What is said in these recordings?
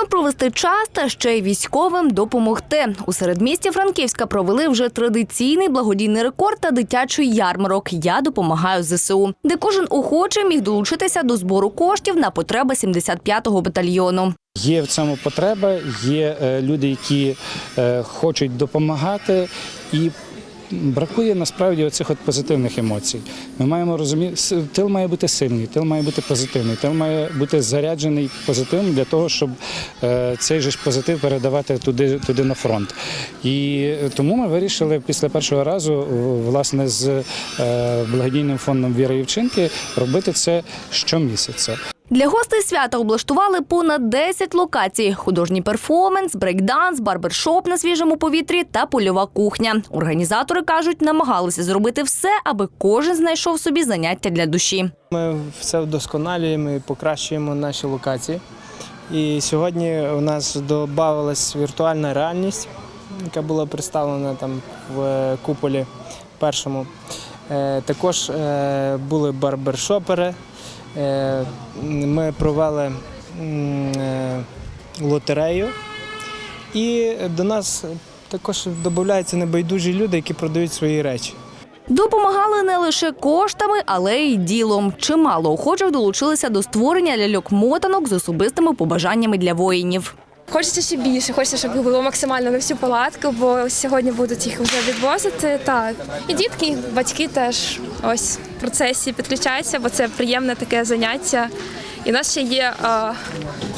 Корисно провести час та ще й військовим допомогти. У середмісті Франківська провели вже традиційний благодійний рекорд та дитячий ярмарок Я допомагаю ЗСУ, де кожен охочий міг долучитися до збору коштів на потреби 75-го батальйону. Є в цьому потреба, є е, люди, які е, хочуть допомагати, і бракує насправді оцих от позитивних емоцій. Ми маємо розуміти, тил має бути сильний, тил має бути позитивний, тил має бути заряджений позитивом для того, щоб е, цей же ж позитив передавати туди, туди на фронт. І тому ми вирішили після першого разу, власне, з е, благодійним фондом Віра Євчинки робити це щомісяця. Для гостей свята облаштували понад 10 локацій: художній перформанс, брейкданс, барбершоп на свіжому повітрі та польова кухня. Організатори кажуть, намагалися зробити все, аби кожен знайшов собі заняття для душі. Ми все вдосконалюємо і покращуємо наші локації. І сьогодні у нас додавалась віртуальна реальність, яка була представлена там в куполі першому. Е, Також е, були барбершопери. Е, Ми провели е, лотерею. І до нас також додаються небайдужі люди, які продають свої речі. Допомагали не лише коштами, але й ділом. Чимало охочих долучилися до створення ляльок-мотанок з особистими побажаннями для воїнів. Хочеться ще більше, хочеться, щоб було максимально на всю палатку, бо сьогодні будуть їх вже відвозити. Так. І дітки, і батьки теж ось в процесі підключаються, бо це приємне таке заняття. І в нас ще є е,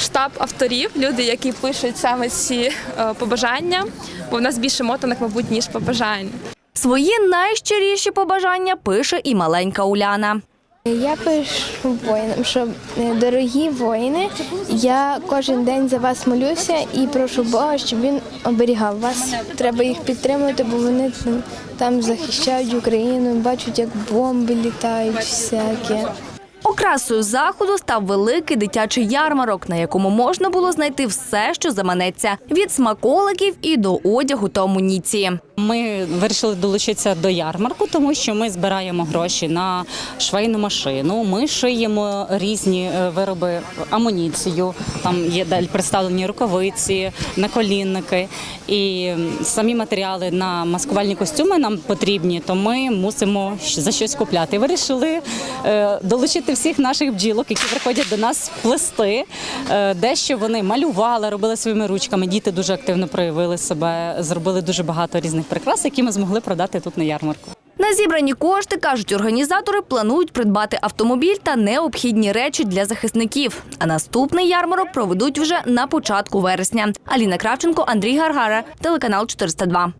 штаб авторів, люди, які пишуть саме ці е, побажання, бо в нас більше мотанок, мабуть, ніж побажань. Свої найщиріші побажання пише і маленька Уляна. Я пишу воїнам, що е, дорогі воїни, я кожен день за вас молюся і прошу Бога, щоб він оберігав вас. Треба їх підтримувати, бо вони там, захищають Україну, бачать, як бомби літають, всякі. Окрасою заходу став великий дитячий ярмарок, на якому можна було знайти все, що заманеться від смаколиків і до одягу та амуніції. Ми вирішили долучитися до ярмарку, тому що ми збираємо гроші на швейну машину. Ми шиємо різні е, вироби, амуніцію. Там є представлені рукавиці, наколінники і самі матеріали на маскувальні костюми нам потрібні, то ми мусимо за щось купляти. Вирішили е, долучити всіх наших бджілок, які приходять до нас плести. Е, Дещо вони малювали, робили своїми ручками. Діти дуже активно проявили себе, зробили дуже багато різних прикрас, які ми змогли продати тут на ярмарку. На зібрані кошти, кажуть організатори, планують придбати автомобіль та необхідні речі для захисників. А наступний ярмарок проведуть вже на початку вересня. Аліна Кравченко, Андрій Гаргара, телеканал 402.